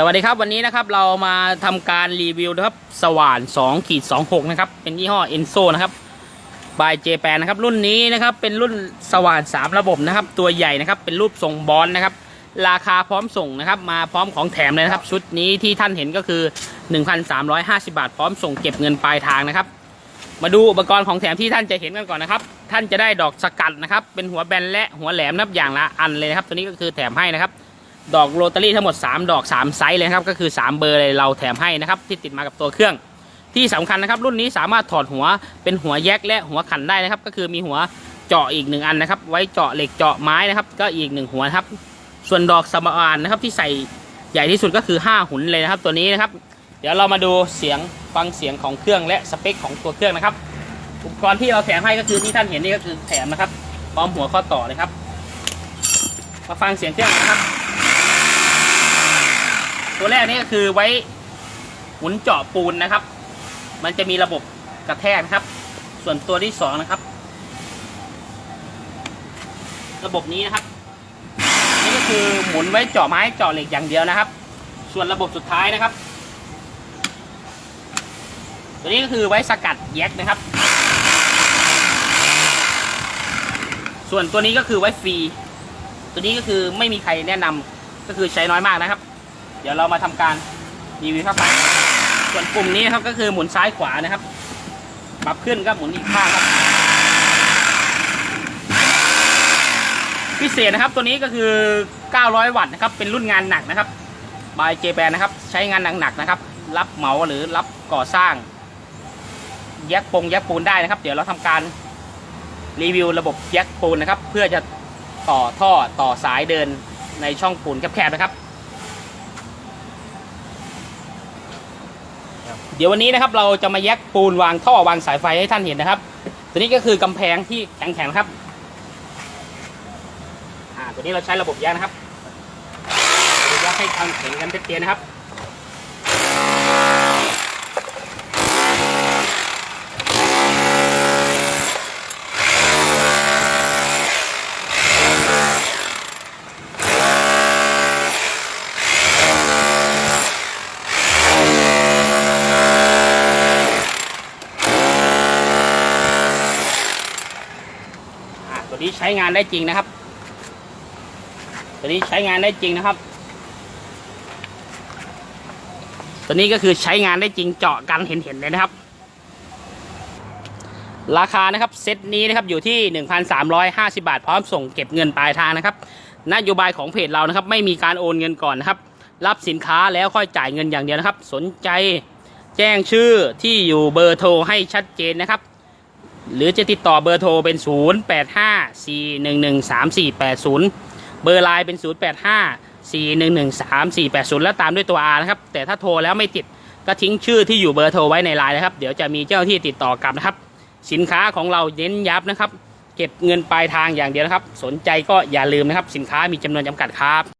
สวัสดีครับวันนี้นะครับเรามาทำการรีวิวนะครับสว่าน2ขีด26นะครับเป็นยี่ห้อ Enso นะครับบายเจแปนนะครับรุ่นนี้นะครับเป็นรุ่นสว่าน 3 ระบบนะครับตัวใหญ่นะครับเป็นรูปทรงบอลนะครับราคาพร้อมส่งนะครับมาพร้อมของแถมเลยนะครับ ชุดนี้ที่ท่านเห็นก็คือ 1,350 บาท พร้อมส่งเก็บเงินปลายทางนะครับ มาดูอุปกรณ์ของแถมที่ท่านจะเห็นกันก่อนนะครับ ท่านจะได้ดอกสกัดนะครับเป็นหัวแบนและหัวแหลมนับอย่างละอันเลยนะครับตัวนี้ก็คือแถมให้นะครับ ดอกโรตารี่ทั้งหมด 3 ดอก 3 ไซส์เลยนะครับ ก็คือ 3 เบอร์เลยเราแถมให้นะครับ ที่ติดมากับตัวเครื่อง ที่สำคัญนะครับ รุ่นนี้สามารถถอดหัวเป็นหัวแยกและหัวขันได้นะครับ ก็คือมีหัวเจาะอีกหนึ่งอันนะครับ ไว้เจาะเหล็กเจาะไม้นะครับ ก็อีกหนึ่งหัวครับ ส่วนดอกสมานนะครับที่ใส่ใหญ่ที่สุดก็คือ 5 หุ่นเลยนะครับ ตัวนี้นะครับ เดี๋ยวเรามาดูเสียงฟังเสียงของเครื่องและสเปคของตัวเครื่องนะครับ อุปกรณ์ที่เราแถมให้ก็คือที่ท่านเห็นนี่ก็คือแถมนะครับพร้อมหัวข้อต่อเลยครับ มาฟังเสียงเครื่องนะครับ ตัวแรกนี่ก็คือไว้หมุนเจาะปูนนะครับ มันจะมีระบบกระแทกนะครับ ส่วนตัวที่สองนะครับ ระบบนี้นะครับ นี่ก็คือหมุนไว้เจาะไม้เจาะเหล็กอย่างเดียวนะครับ ส่วนระบบสุดท้ายนะครับ ตัวนี้ก็คือไว้สกัดแยกนะครับ ส่วนตัวนี้ก็คือไว้ฟรี ตัวนี้ก็คือไม่มีใครแนะนำก็คือใช้น้อยมากนะครับ เดี๋ยวเรามาทำการรีวิวเข้าไปส่วนปุ่มนี้ครับก็คือหมุนซ้ายขวานะครับ ปรับขึ้นก็หมุนอีกข้างครับ พิเศษนะครับตัวนี้ก็คือ 900 วัตต์นะครับ เป็นรุ่นงานหนักนะครับบายเจแปนนะครับ ใช้งานหนักๆนะครับ รับเหมาหรือรับก่อสร้าง แยกปงแยกปูนได้นะครับ เดี๋ยวเราทำการรีวิวระบบแยกปูนนะครับ เพื่อจะต่อท่อต่อสายเดินในช่องปูนแคบๆนะครับ เดี๋ยววันนี้นะครับเราจะมาแยกปูนวางท่อวางสายไฟให้ท่านเห็นนะครับ ตัวนี้ก็คือกำแพงที่แข็งๆครับอ่าตัวนี้เราใช้ระบบแยกนะครับระบบแยกให้ทางเห็นกันชัดเจนนะครับ ตัวนี้ใช้งานได้จริงนะครับ ตัวนี้ใช้งานได้จริงนะครับ ตัวนี้ก็คือใช้งานได้จริงเจาะกันเห็นๆเลยนะครับ ราคานะครับเซตนี้นะครับอยู่ที่ 1,350 บาท พร้อมส่งเก็บเงินปลายทางนะครับนโยบายของเพจเรานะครับ ไม่มีการโอนเงินก่อนนะครับ รับสินค้าแล้วค่อยจ่ายเงินอย่างเดียวนะครับ สนใจแจ้งชื่อที่อยู่เบอร์โทรให้ชัดเจนนะครับ หรือจะติดต่อเบอร์โทรเป็น 0 8 5 4 1 1 3 4 8 0 เบอร์ไลน์เป็น 0 8 5 4 1 1 3 4 8 0 แล้วตามด้วยตัว R นะครับ แต่ถ้าโทรแล้วไม่ติดก็ทิ้งชื่อที่อยู่เบอร์โทรไว้ในไลน์นะครับ เดี๋ยวจะมีเจ้าหน้าที่ติดต่อกลับนะครับ สินค้าของเราเน้นยับนะครับ เก็บเงินปลายทางอย่างเดียวนะครับ สนใจก็อย่าลืมนะครับ สินค้ามีจำนวนจำกัดครับ